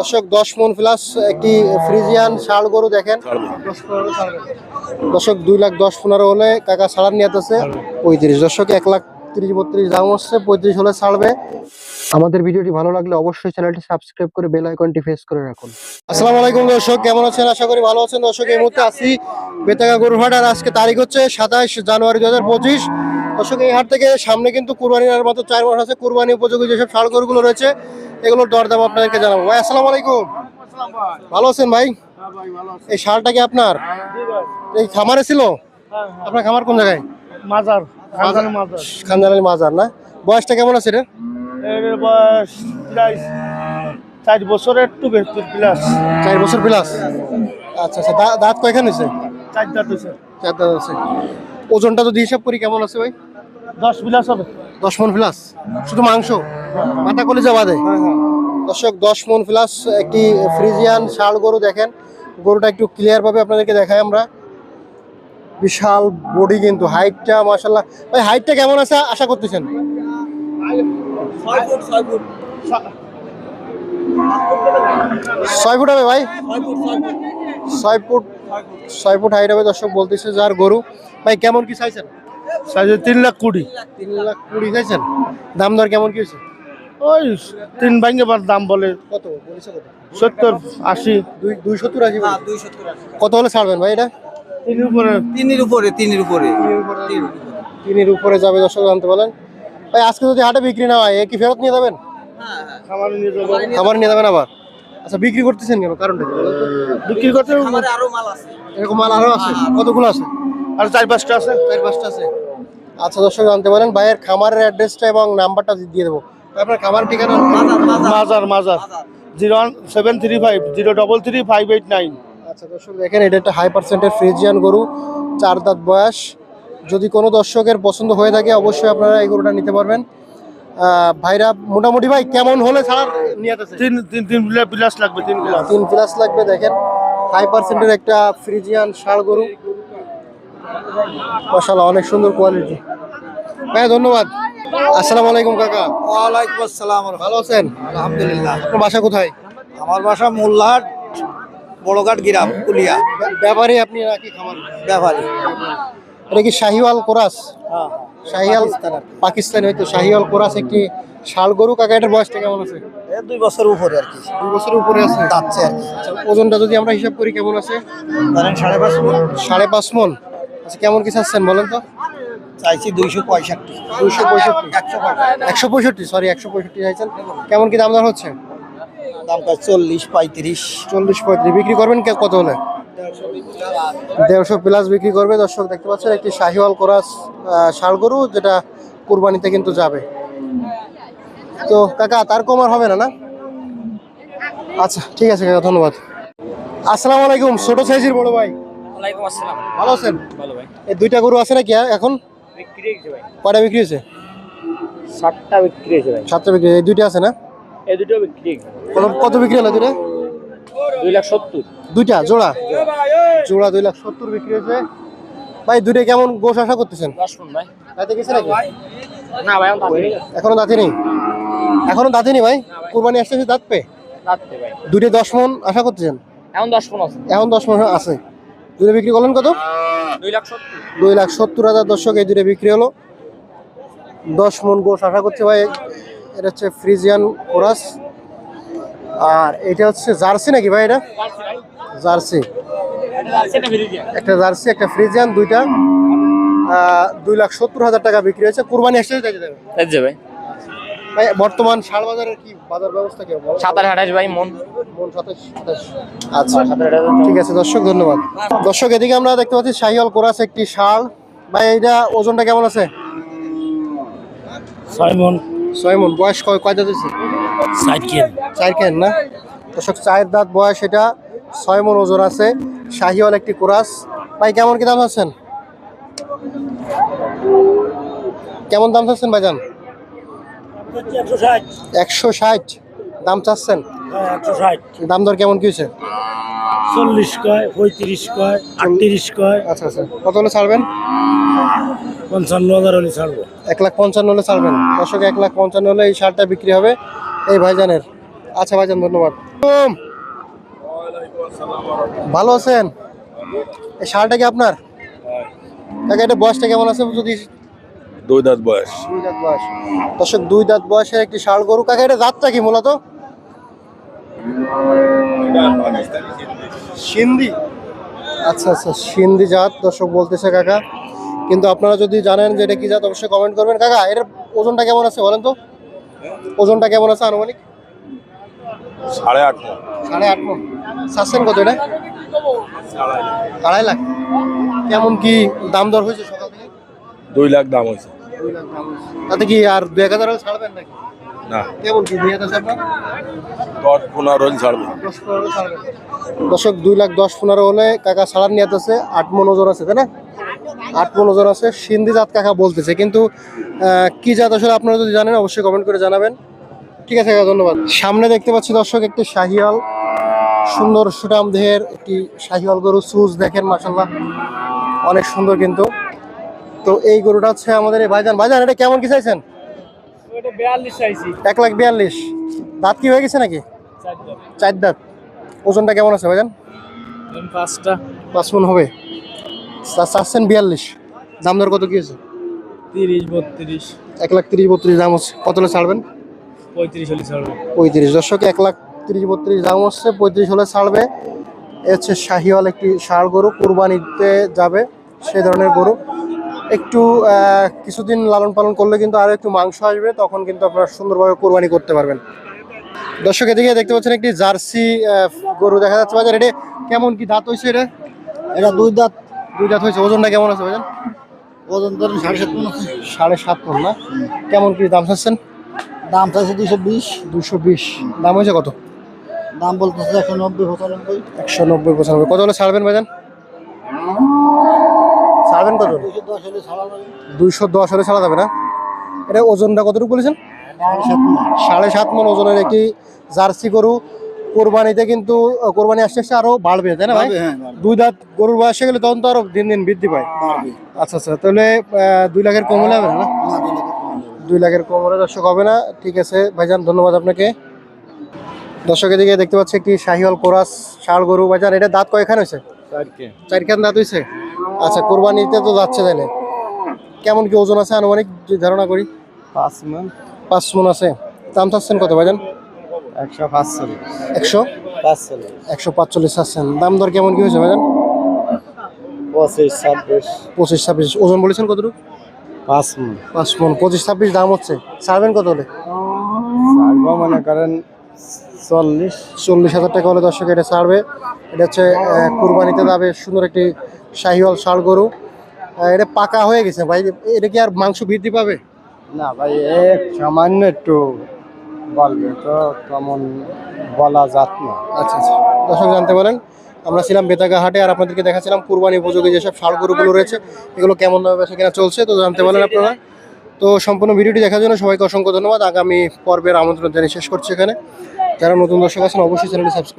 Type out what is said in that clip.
দর্শক, দশ মন প্লাস একটি ফ্রিজিয়ান ষাড় গরু দেখেন। দর্শক, দুই লাখ দশ পনেরো হলে কাকা ছাড়ার নিয়ে আছে পঁয়ত্রিশ। দর্শক, এক লাখ তিরিশ বত্রিশ দাম হচ্ছে, পঁয়ত্রিশ হলে ছাড়বে। আমাদের ভিডিওটি ভালো লাগলে অবশ্যই চ্যানেলটি সাবস্ক্রাইব করে বেল আইকনটি প্রেস করে রাখুন। আসসালামু আলাইকুম দর্শক, কেমন আছেন? আশা করি ভালো আছেন। দর্শক, এই মুহূর্তে আছি বেতাগা গরুহাট আর আজকে তারিখ হচ্ছে সাতাশ জানুয়ারি দু হাজার পঁচিশ। দর্শক, এই হাট থেকে সামনে কিন্তু কুরবানির মতো চার মাস আছে। কুরবানি উপযোগী যেসব ষাড় গরুগুলো রয়েছে এগুলোর দরদাম আপনাদেরকে জানাব। ভাই আসসালামু আলাইকুম। ভালো আছেন ভাই? এই সারটা কি আপনার? এই খামারে ছিল? আপনার খামার কোন জায়গায়? মাজার মাজার। মাজার। না? বয়সটা কেমন আছে রে বয়স চার বছরের একটু প্লাস চার বছর প্লাস আচ্ছা আচ্ছা দাঁত কয়খান হয়েছে? চার দাঁত হয়েছে। চার দাঁত আছে ওজনটা যদি হিসাব করি কেমন আছে ভাই? দশ প্লাস হবে। দশ মন প্লাস শুধু মাংস, মাথা কলিজা বাদে। দর্শক, দশ মন প্লাস একটি ফ্রিজিয়ান শাল গরু দেখেন। গরুটা একটু ক্লিয়ার ভাবে আপনাদেরকে দেখাই আমরা। বিশাল বডি কিন্তু হাইটটা মাশাল্লাহ ভাই হাইটটা কেমন আছে আশা করতেছেন? ছয় ফুট হবে ভাই? ছয় ফুট ছয় ফুট হাইট হবে দর্শক বলতেছে যার গরু। ভাই, কেমন কি চাইছেন? সাইজে তিন লাখ কুড়ি। তিন লাখ কুড়ি চাইছেন? দাম দর কেমন কি হয়েছে? ওই তিন ভাঙ্গে দাম বলে। কত? বলেছে কত? সত্তর আশি। দুই দুই সত্তর আশি বলে? কত হলে ছাড়বেন ভাই এটা? তিন উপরে। তিনের উপরে তিনের উপরে। তিনের উপরে। যাবে দর্শক জানতে বলেন ভাই আজকে যদি হাটে বিক্রি না হয় এ কি ফেরত নিয়ে যাবেন? খামারে নিয়ে যাব খাবার নিয়ে যাবেন আবার? আচ্ছা বিক্রি করতেছেন কেন? কারণটা? বিক্রি করতে আরও মাল আছে। এরকম মাল আরও আছে? কতগুলো আছে? আর চার পাঁচটা আছে? চার পাঁচটা আছে। আচ্ছা দর্শক জানতে পারেন ভাইয়ের খামারের অ্যাড্রেসটা এবং নাম্বারটা দিয়ে দেবো। আপনার খামার ঠিকানা মাজার মাজার। Zero seven three five zero double three five eight nine. আচ্ছা দর্শক দেখেন এটা একটা হাই পার্সেন্টের ফ্রিজিয়ান গরু চার দাঁত বয়স। যদি কোনো দর্শকের পছন্দ হয়ে থাকে অবশ্যই আপনারা এই গরুটা নিতে পারবেন। ভাইরা মোটামুটি ভাই কেমন হলে ছাড়ার নিয়ে তিন তিন তিন প্লাস লাগবে তিন প্লাস তিন প্লাস লাগবে দেখেন। হাই পার্সেন্টের একটা ফ্রিজিয়ান ষাড় গরু। মাশাআল্লাহ অনেক সুন্দর কোয়ালিটি হ্যাঁ ধন্যবাদ। আসসালামু আলাইকুম কাকা। ওয়ালাইকুম আসসালাম ভালো আছেন? আলহামদুলিল্লাহ। আপনার বাসা কোথায়? আমার বাসা মোল্লাহাট বড়ঘাট গ্রাম কুলিয়া। ব্যা- ব্যাপারী আপনি নাকি খামার? ব্যাপারী। এটা কি শাহিওয়াল কোরাস? শাহিয়াল পাকিস্তানি হয়তো। শাহিওয়াল কোরাস একটি শাল গরু। কাকা এটার বয়সটা কেমন আছে? দুই বছর উপরে আর কি। দুই বছরের উপরে আছে। যাচ্ছে আর কি। আচ্ছা, ওজনটা যদি আমরা হিসাব করি কেমন আছে? সাড়ে পাঁচ মন। সাড়ে পাঁচ মন। কেমন কি চাচ্ছেন বলেন তো? চাইছি দুইশো পঁয়ষট্টি। দুইশো পঁয়ষট্টি? একশো পঁয়ষট্টি। সরি একশো পঁয়ষট্টি চাইছেন। কেমন কি দাম দর হচ্ছে? দামটা চল্লিশ পঁয়ত্রিশ। চল্লিশ পঁয়ত্রিশ। বিক্রি করবেন কে- কত হলে? দেড়শো প্লাস বিক্রি করবে। দর্শক দেখতে পাচ্ছেন একটি শাহিওয়াল কোরাস ষাড় গরু যেটা কুরবানিতে কিন্তু যাবে। তো কাকা তার কম আর হবে না না? আচ্ছা ঠিক আছে কাকা ধন্যবাদ। আসসালামু আলাইকুম ছোট সাইজের বড় ভাই। ওয়ালাইকুম আসসালাম। ভালো আছেন? ভালো ভাই। এই দুইটা গরু আছে নাকি এখন? বিক্রি হয়েছে ভাই। কয়টা বিক্রি হয়েছে? ষাটটা বিক্রি হয়েছে ভাই। সাতটা বিক্রি এই দুইটা আছে না? এই দুটো বিক্রি কত কত বিক্রি হলো দুইটা? দুই লাখ সত্তর। দুইটা? জোড়া? জোড়া। দুই লাখ সত্তর বিক্রি হয়েছে। ভাই দুইটা কেমন গোশ আশা করতেছেন? দশ ফোন ভাই। রাতে গেছে নাকি? না ভাই এখনও দাঁতি নেই। এখনও দাঁতি নেই? ভাই? কোরবানি আসতেছে দাঁত পে? দাঁড়তে ভাই। দুইটা দশ মন আশা করতেছেন? এখন দশ ফোন আছে। এখন দশ মন আছে। দুটো বিক্রি করলেন কত? দুই লাখ সত্তর। দুই লাখ সত্তর হাজার দর্শক এই দুটো বিক্রি হলো। দশ মন গোশ আশা করছে ভাই এটা হচ্ছে ফ্রিজিয়ান কোরাস। আর এটা হচ্ছে জার্সি নাকি ভাই এটা? জার্সি একটা জার্সি একটা ফ্রিজিয়ান দুইটা। দুই লাখ সত্তর হাজার টাকা বিক্রি হয়েছে। কুরবানি দেবে। যাচ্ছে ভাই বর্তমান শাল বাজারের কি বাজার ব্যবস্থা কি? বলো? সাতাশ আঠাশ ভাই মন। মন সাতাশ সাতাশ। আচ্ছা। আঠাশ ঠিক আছে দর্শক ধন্যবাদ। দর্শক এদিকে আমরা দেখতে পাচ্ছি শাহিওয়াল কোরাস একটি শাল ভাই এইটা ওজনটা কেমন আছে? ছয় মন। ছয় মন। বয়স কয় কয় দাঁত হয়েছে? চার কেন না? দর্শক চায়ের দাঁত বয়স এটা ছয় মন ওজন আছে। শাহিওয়াল একটি কোরাস। ভাই কেমন কি দাম চাচ্ছেন? কেমন দাম চাচ্ছেন ভাইজান? একশো ষাট। দাম চাচ্ছেন? ষাট। দাম দর কেমন কি হয়েছে? চল্লিশ কয় পঁয়ত্রিশ কয় আটত্রিশ কয়। আচ্ছা আচ্ছা। কত হলে ছাড়বেন? পঞ্চান্ন হাজার হলে ছাড়বো। এক লাখ পঞ্চান্ন হলে ছাড়বেন। দর্শক এক লাখ পঞ্চান্ন হলে এই শার্টটা বিক্রি হবে এই ভাইজানের। আচ্ছা ভাইজান ধন্যবাদ। ভালো আছেন? এই শালটা কি আপনার? কাকা এটা বয়সটা কেমন আছে যদি দুই দাঁত বয়স। দুই দাঁত বয়স। দর্শক দুই দাঁত বয়সের একটি ষাড় গরু। কাকা এটা জাতটা কি মূলত? সিন্ধি। আচ্ছা আচ্ছা সিন্ধি জাত দর্শক বলতেছে কাকা। কিন্তু আপনারা যদি জানেন যে এটা কি জাত অবশ্যই কমেন্ট করবেন। কাকা এটার ওজনটা কেমন আছে বলেন তো? ওজনটা কেমন আছে আনুমানিক? সাড়ে আট সাড়ে আট চাচ্ছেন কত এটা? আড়াই লাখ। কেমন কি দাম দর হয়েছে সকাল দুই লাখ দাম হয়েছে। তাতে কি আর এক হাজার হলে ছাড়বেন নাকি? না। কেমন কি দুই হাজার ছাড়বেন দশ পনেরো ছাড়বে। দশ দর্শক দুই লাখ দশ পনেরো হলে কাকা ছাড়ার নিয়ত আছে আট মন ওজন আছে তাই না? আট মন ওজন আছে। সিন্ধি জাত কাকা বলতেছে কিন্তু কি জাত আসলে আপনারা যদি জানেন অবশ্যই কমেন্ট করে জানাবেন। ঠিক আছে কাকা ধন্যবাদ। সামনে দেখতে পাচ্ছি দর্শক একটি শাহিয়াল সুন্দর সুটাম দেহের একটি শাহিয়াল গরু সুজ দেখেন মাসাল্লাহ অনেক সুন্দর কিন্তু। তো এই গরুটা হচ্ছে আমাদের এই ভাইজান। ভাইজান এটা কেমন কি চাইছেন? এক লাখ বিয়াল্লিশ। দাঁত কি হয়ে গেছে নাকি? চার দাঁত। ওজনটা কেমন আছে ভাইজান? পাঁচটা। পাঁচ মন হবে। চাচ্ছেন বিয়াল্লিশ। দাম দর কত কি আছে তিরিশ বত্রিশ। এক লাখ তিরিশ বত্রিশ দাম হচ্ছে। কত ছাড়বেন? পঁয়ত্রিশ হলে ছাড়বে। পঁয়ত্রিশ। দর্শক এক লাখ তিরিশ বত্রিশ দাম হচ্ছে। পঁয়ত্রিশ হলে ছাড়বে। এ হচ্ছে শাহিওয়াল একটি ষাড় গরু। কুরবানিতে যাবে সেই ধরনের গরু। একটু কিছুদিন লালন পালন করলে কিন্তু আরও একটু মাংস আসবে তখন কিন্তু আপনারা সুন্দরভাবে কোরবানি করতে পারবেন। দর্শক এদিকে দেখতে পাচ্ছেন একটি জার্সি গরু দেখা যাচ্ছে। বাজার এটা কেমন কি দাঁত হয়েছে এটা? এটা দুই দাঁত। দুই দাঁত হয়েছে। ওজনটা কেমন আছে ভাইজান? ওজন ধরেন সাড়ে সাত মন আছে। সাড়ে সাত মন না? কেমন কি দাম চাচ্ছেন? দাম চাইছে দুশো বিশ। দুশো বিশ। দাম হয়েছে কত? দাম বলতেছে একশো নব্বই পঁচানব্বই। একশো নব্বই পঁচানব্বই। কত হলে ছাড়বেন ভাইজান? ছাড়বেন কত? দুইশো দশ হলে ছাড়া যাবে দুইশো দশ হলে ছাড়া যাবে না? এটা ওজনটা কতটুকু বলেছেন? সাড়ে সাত মন ওজনের একটি জার্সি গরু। কোরবানিতে কিন্তু কোরবানি আসতে আসতে আরও বাড়বে তাই না ভাই? হ্যাঁ। দুই দাঁত গরুর বয়সে গেলে তখন তো আরও দিন দিন বৃদ্ধি পায়। আচ্ছা আচ্ছা তাহলে দুই লাখের কম হলে হবে না? দুই লাখের কম হবে। দুই লাখের কম হলে দর্শক হবে না। ঠিক আছে ভাইজান ধন্যবাদ আপনাকে। দর্শকের দিকে দেখতে পাচ্ছি একটি শাহিওয়াল কোরাস শাল গরু। ভাইজান এটা দাঁত কয়খান হয়েছে? চারখান দাঁত হয়েছে? আচ্ছা কোরবানিতে তো যাচ্ছে তাহলে। কেমন কি ওজন আছে আনুমানিক ধারণা করি? পাঁচ মন। পাঁচ মন আছে। দাম চাচ্ছেন কত ভাইজান? একশো পাঁচচল্লিশ। একশো? পাঁচচল্লিশ। একশো পাঁচচল্লিশ চাচ্ছেন। দাম দর কেমন কি হয়েছে ভাইজান? পঁচিশ ছাব্বিশ। পঁচিশ ছাব্বিশ। ওজন বলেছেন কতটুকু? পাঁচ মন। পাঁচ মন। পঁচিশ ছাব্বিশ দাম হচ্ছে। ছাড়বেন কত হলে? ছাড়বো মনে করেন চল্লিশ। চল্লিশ হাজার টাকা হলে দর্শক এটা ছাড়বে। এটা হচ্ছে কুরবানিতে যাবে সুন্দর একটি শাহিওয়াল ষাড় গরু এটা পাকা হয়ে গেছে ভাই। এটা কি আর মাংস বৃদ্ধি পাবে? না ভাই এক সামান্য একটু বলবে তো তেমন বলা যাত না। আচ্ছা আচ্ছা। দর্শক জানতে পারেন আমরা ছিলাম বেতাগা হাটে আর আপনাদেরকে দেখাচ্ছিলাম কুরবানি উপযোগী যেসব ষাড় গরুগুলো রয়েছে এগুলো কেমন দামে বেচা কেনা চলছে তো জানতে পারেন আপনারা। তো সম্পূর্ণ ভিডিওটি দেখার জন্য সবাইকে অসংখ্য ধন্যবাদ। আগামী পর্বের আমন্ত্রণ জানিয়ে শেষ করছি এখানে। যারা নতুন দর্শক আছেন অবশ্যই চ্যানেলটি সাবস্ক্রাইব